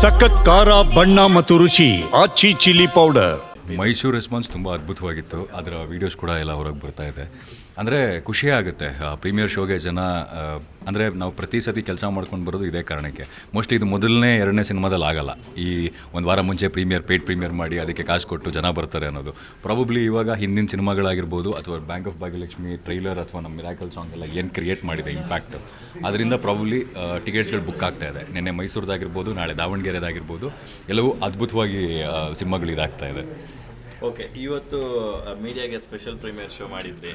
ಸಖತ್ ಖಾರ, ಬಣ್ಣ ಮತ್ತು ರುಚಿ, Aachi chilli powder. Mysuru response ತುಂಬಾ ಅದ್ಭುತವಾಗಿತ್ತು. ಅದರ ವಿಡಿಯೋಸ್ ಕೂಡ ಎಲ್ಲ ಹೊರಗೆ ಬರ್ತಾ ಇದೆ. ಅಂದರೆ ಖುಷಿಯಾಗುತ್ತೆ ಪ್ರೀಮಿಯರ್ ಶೋಗೆ ಜನ ಅಂದರೆ ನಾವು ಪ್ರತಿ ಸತಿ ಕೆಲಸ ಮಾಡ್ಕೊಂಡು ಬರೋದು ಇದೇ ಕಾರಣಕ್ಕೆ. ಮೋಸ್ಟ್ಲಿ ಇದು ಮೊದಲನೇ, ಎರಡನೇ ಸಿನಿಮಾದಲ್ಲಿ ಆಗಲ್ಲ. ಈ ಒಂದು ವಾರ ಮುಂಚೆ ಪ್ರೀಮಿಯರ್ ಪೇಡ್ ಪ್ರೀಮಿಯರ್ ಮಾಡಿ ಅದಕ್ಕೆ ಕಾಸು ಕೊಟ್ಟು ಜನ ಬರ್ತಾರೆ ಅನ್ನೋದು. ಪ್ರಾಬಬ್ಲಿ ಇವಾಗ ಹಿಂದಿನ ಸಿನಿಮಾಗಳಾಗಿರ್ಬೋದು ಅಥವಾ ಬ್ಯಾಂಕ್ ಆಫ್ ಭಾಗ್ಯಲಕ್ಷ್ಮಿ ಟ್ರೈಲರ್ ಅಥವಾ ನಮ್ಮ ಮಿರಾಕಲ್ ಸಾಂಗ್ ಎಲ್ಲ ಏನು ಕ್ರಿಯೇಟ್ ಮಾಡಿದೆ ಇಂಪ್ಯಾಕ್ಟ್ ಅದರಿಂದ ಪ್ರಾಬಬ್ಲಿ ಟಿಕೆಟ್ಸ್ಗಳು ಬುಕ್ ಆಗ್ತಾ ಇದೆ. ನಿನ್ನೆ ಮೈಸೂರದಾಗಿರ್ಬೋದು, ನಾಳೆ ದಾವಣಗೆರೆದಾಗಿರ್ಬೋದು, ಎಲ್ಲವೂ ಅದ್ಭುತವಾಗಿ ಸಿನಿಮಾಗಳು ಇದಾಗ್ತಾ ಇದೆ. ಓಕೆ, ಇವತ್ತು ಮೀಡಿಯಾಗೆ ಸ್ಪೆಷಲ್ ಪ್ರೀಮಿಯರ್ ಶೋ ಮಾಡಿದ್ರಿ.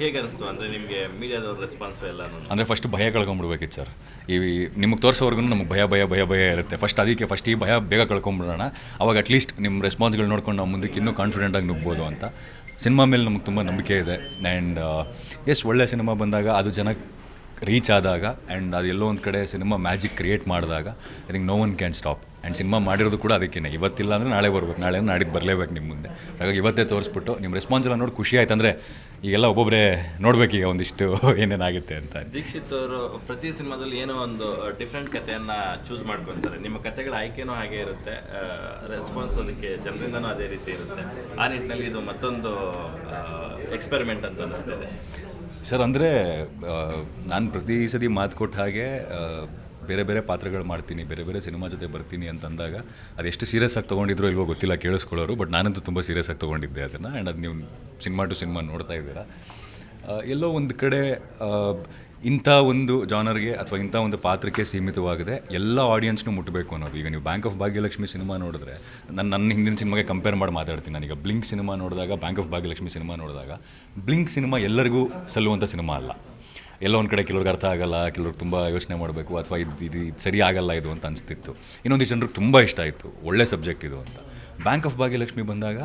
ಹೇಗೆ ಅನಿಸ್ತು? ಅಂದರೆ ನಿಮಗೆ ಮೀಡಿಯಾದವ್ರ ರೆಸ್ಪಾನ್ಸ್ ಎಲ್ಲ ಅಂದರೆ ಫಸ್ಟ್ ಭಯ ಕಳ್ಕೊಂಡ್ಬಿಡ್ಬೇಕಿತ್ತು ಸರ್ ಈ ನಿಮಗೆ ತೋರಿಸೋವರೆಗೂ ನಮಗೆ ಭಯ ಭಯ ಭಯ ಭಯ ಇರುತ್ತೆ. ಫಸ್ಟ್ ಅದಕ್ಕೆ ಫಸ್ಟ್ ಈ ಭಯ ಬೇಗ ಕಳ್ಕೊಂಬಿಡೋಣ. ಅವಾಗ ಅಟ್ಲೀಸ್ಟ್ ನಿಮ್ಮ ರೆಸ್ಪಾನ್ಸ್ಗಳು ನೋಡ್ಕೊಂಡು ನಾವು ಮುಂದಕ್ಕೆ ಇನ್ನೂ ಕಾನ್ಫಿಡೆಂಟಾಗಿ ನುಗ್ಬೋದು ಅಂತ. ಸಿನಿಮಾ ಮೇಲೆ ನಮಗೆ ತುಂಬ ನಂಬಿಕೆ ಇದೆ. ಆ್ಯಂಡ್ ಎಸ್ ಒಳ್ಳೆ ಸಿನಿಮಾ ಬಂದಾಗ ಅದು ಜನಕ್ಕೆ ರೀಚ್ ಆದಾಗ ಆ್ಯಂಡ್ ಅದು ಎಲ್ಲೋ ಒಂದು ಕಡೆ ಸಿನಿಮಾ ಮ್ಯಾಜಿಕ್ ಕ್ರಿಯೇಟ್ ಮಾಡಿದಾಗ I think no one can stop and cinema ಮಾಡಿರೋದು ಕೂಡ ಅದಕ್ಕೇನೆ. ಇವತ್ತಿಲ್ಲ ಅಂದರೆ ನಾಳೆ ಬರ್ಬೇಕು. ನಾಳೆ ನಾಡಿದ್ದು ಬರಲೇಬೇಕು ನಿಮ್ಮ ಮುಂದೆ. ಹಾಗಾಗಿ ಇವತ್ತೇ ತೋರಿಸ್ಬಿಟ್ಟು ನಿಮ್ಮ ರೆಸ್ಪಾನ್ಸ್ ಎಲ್ಲ ನೋಡಿ ಖುಷಿ ಆಯ್ತು ಅಂದರೆ ಈಗೆಲ್ಲ ಒಬ್ಬೊಬ್ಬರೇ ನೋಡ್ಬೇಕೀಗ ಒಂದಿಷ್ಟು ಏನೇನಾಗುತ್ತೆ ಅಂತ ದೀಕ್ಷಿತ್ ಅವರು ಪ್ರತಿ ಸಿನಿಮಾದಲ್ಲಿ ಏನೋ ಒಂದು ಡಿಫ್ರೆಂಟ್ ಕಥೆಯನ್ನು ಚೂಸ್ ಮಾಡ್ಕೊತಾರೆ. ನಿಮ್ಮ ಕಥೆಗಳ ಆಯ್ಕೆನೂ ಹಾಗೆ ಇರುತ್ತೆ. ರೆಸ್ಪಾನ್ಸ್ ಅದಕ್ಕೆ ಜನರಿಂದನೂ ಅದೇ ರೀತಿ ಇರುತ್ತೆ. ಆ ನಿಟ್ಟಿನಲ್ಲಿ ಇದು ಮತ್ತೊಂದು ಎಕ್ಸ್ಪೆರಿಮೆಂಟ್ ಅಂತ ಅನಿಸ್ತಿದೆ. ಸರ್, ಅಂದರೆ ನಾನು ಪ್ರತಿ ಸತಿ ಮಾತು ಕೊಟ್ಟ ಹಾಗೆ ಬೇರೆ ಬೇರೆ ಪಾತ್ರಗಳು ಮಾಡ್ತೀನಿ, ಬೇರೆ ಬೇರೆ ಸಿನಿಮಾ ಜೊತೆ ಬರ್ತೀನಿ ಅಂತ ಅಂದಾಗ ಅದೆಷ್ಟು ಸೀರಿಯಸ್ ಆಗಿ ತೊಗೊಂಡಿದ್ರು ಇಲ್ವೋ ಗೊತ್ತಿಲ್ಲ ಕೇಳಿಸ್ಕೊಳ್ಳೋರು ಬಟ್ ನಾನಂತೂ ತುಂಬ ಸೀರಿಯಸ್ ಆಗಿ ತೊಗೊಂಡಿದ್ದೆ ಅದನ್ನು. ಆ್ಯಂಡ್ ಅದು ನೀವು ಸಿನಿಮಾ ಟು ಸಿನಿಮಾ ನೋಡ್ತಾ ಇದ್ದೀರಾ. ಎಲ್ಲೋ ಒಂದು ಕಡೆ ಇಂಥ ಒಂದು ಜಾನರ್ಗೆ ಅಥವಾ ಇಂಥ ಒಂದು ಪಾತ್ರಕ್ಕೆ ಸೀಮಿತವಾಗದೆ. ಎಲ್ಲ ಆಡಿಯನ್ಸ್ನು ಮುಟ್ಟಬೇಕು ಅನ್ನೋದು. ಈಗ ನೀವು ಬ್ಯಾಂಕ್ ಆಫ್ ಭಾಗ್ಯಲಕ್ಷ್ಮಿ ಸಿನಿಮಾ ನೋಡಿದ್ರೆ, ನಾನು ನನ್ನ ಹಿಂದಿನ ಸಿನಿಮಾಗೆ ಕಂಪೇರ್ ಮಾಡಿ ಮಾತಾಡ್ತೀನಿ ನಾನೀಗ. ಬ್ಲಿಂಕ್ ಸಿನಿಮಾ ನೋಡಿದಾಗ ಬ್ಯಾಂಕ್ ಆಫ್ ಭಾಗ್ಯಲಕ್ಷ್ಮಿ ಸಿನಿಮಾ ನೋಡಿದಾಗ ಬ್ಲಿಂಕ್ ಸಿನಿಮಾ ಎಲ್ಲರಿಗೂ ಸಲ್ಲುವಂಥ ಸಿನಿಮಾ ಅಲ್ಲ. ಎಲ್ಲೋ ಒಂದು ಕಡೆ ಕೆಲವ್ರಿಗೆ ಅರ್ಥ ಆಗಲ್ಲ, ಕೆಲವ್ರಿಗೆ ತುಂಬ ಯೋಚನೆ ಮಾಡಬೇಕು, ಅಥವಾ ಇದು ಇದು ಇದು ಸರಿ ಆಗಲ್ಲ ಇದು ಅಂತ ಅನಿಸ್ತಿತ್ತು. ಇನ್ನೊಂದು ಜನರಿಗೆ ತುಂಬ ಇಷ್ಟ ಆಯಿತು. ಒಳ್ಳೆ ಸಬ್ಜೆಕ್ಟ್ ಇದು ಅಂತ. ಬ್ಯಾಂಕ್ ಆಫ್ ಭಾಗ್ಯಲಕ್ಷ್ಮಿ ಬಂದಾಗ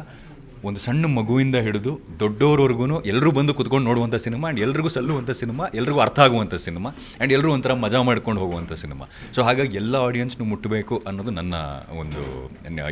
ಒಂದು ಸಣ್ಣ ಮಗುವಿಂದ ಹಿಡಿದು ದೊಡ್ಡವ್ರವರೆಗೂ ಎಲ್ಲರೂ ಬಂದು ಕುತ್ಕೊಂಡು ನೋಡುವಂಥ ಸಿನಿಮಾ ಆ್ಯಂಡ್ ಎಲ್ರಿಗೂ ಸಲ್ಲುವಂಥ ಸಿನಿಮಾ, ಎಲ್ರಿಗೂ ಅರ್ಥ ಆಗುವಂಥ ಸಿನಿಮಾ ಆ್ಯಂಡ್ ಎಲ್ಲರೂ ಒಂಥರ ಮಜಾ ಮಾಡ್ಕೊಂಡು ಹೋಗುವಂಥ ಸಿನಿಮಾ. ಸೊ ಹಾಗಾಗಿ ಎಲ್ಲ ಆಡಿಯನ್ಸ್ನು ಮುಟ್ಟಬೇಕು ಅನ್ನೋದು ನನ್ನ ಒಂದು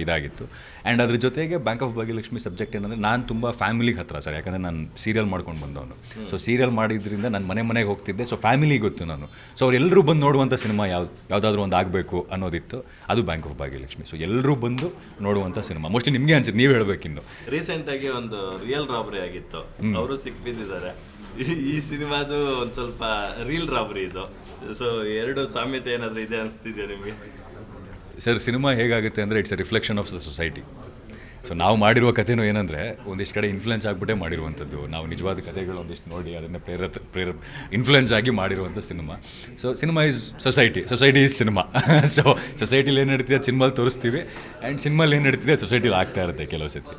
ಇದಾಗಿತ್ತು. ಆ್ಯಂಡ್ ಅದ್ರ ಜೊತೆಗೆ ಬ್ಯಾಂಕ್ ಆಫ್ ಭಾಗ್ಯಲಕ್ಷ್ಮಿ ಸಬ್ಜೆಕ್ಟ್ ಏನಂದರೆ ನಾನು ತುಂಬ ಫ್ಯಾಮಿಲಿಗೆ ಹತ್ರ ಸರ್ ಯಾಕಂದರೆ ನಾನು ಸೀರಿಯಲ್ ಮಾಡ್ಕೊಂಡು ಬಂದವನು. ಸೊ ಸೀರಿಯಲ್ ಮಾಡಿದ್ರಿಂದ ನಾನು ಮನೆ ಮನೆಗೆ ಹೋಗ್ತಿದ್ದೆ ಸೊ ಫ್ಯಾಮಿಲಿ ಗೊತ್ತು ನಾನು. ಸೊ ಅವರೆಲ್ಲರೂ ಬಂದು ನೋಡುವಂಥ ಸಿನಿಮಾ ಯಾವ್ದು ಯಾವುದಾದ್ರೂ ಒಂದು ಆಗಬೇಕು ಅನ್ನೋದಿತ್ತು. ಅದು ಬ್ಯಾಂಕ್ ಆಫ್ ಭಾಗ್ಯಲಕ್ಷ್ಮಿ ಸೊ ಎಲ್ಲರೂ ಬಂದು ನೋಡುವಂಥ ಸಿನಿಮಾ. ಮೋಸ್ಟ್ಲಿ ನಿಮಗೆ ಅನ್ಸುತ್ತೆ, ನೀವು ಹೇಳಬೇಕಿನ್ನು. ರೀಸೆಂಟ್ ಆಗಿ ಒಂದು ರಿಯಲ್ ರಾಬರಿ ಆಗಿತ್ತು. ಅವರು ಸಿಕ್ಬಿದ್ದಿದ್ದಾರೆ. ಈ- ಈ ಸಿನಿಮಾದು ಒಂದು ಸ್ವಲ್ಪ ರಿಯಲ್ ರಾಬರಿ ಇದು. ಸೊ ಎರಡು ಸಾಮ್ಯತೆ ಏನಾದ್ರೂ ಇದೆ ಅನಿಸ್ತಿದೆಯಾ ನಿಮಗೆ? ಸರ್ ಸಿನಿಮಾ ಹೇಗಾಗುತ್ತೆ ಅಂದರೆ it's a reflection of the society so ನಾವು ಮಾಡಿರುವ ಕಥೆನೂ ಏನಂದರೆ ಒಂದಿಷ್ಟು ಕಡೆ ಇನ್ಫ್ಲುಯೆನ್ಸ್ ಆಗಿಬಿಟ್ಟೆ ಮಾಡಿರುವಂಥದ್ದು. ನಾವು ನಿಜವಾದ ಕಥೆಗಳು ಒಂದಿಷ್ಟು ನೋಡಿ ಅದನ್ನು ಪ್ರೇರತ್ ಪ್ರೇರ ಇನ್ಫ್ಲುಯೆನ್ಸ್ ಆಗಿ ಮಾಡಿರುವಂಥ cinema so cinema is society society is cinema so ಸೊಸೈಟಿಲಿ ಏನು ನಡೀತಿದೆ? ಸಿನಿಮಾಲಿ ತೋರಿಸ್ತೀವಿ. ಆ್ಯಂಡ್ ಸಿನಿಮಾಲಿ ಏನು ನಡೀತಿದೆ? ಸೊಸೈಟಿಲಿ ಆಗ್ತಾ ಇರುತ್ತೆ ಕೆಲವು ಸತಿ.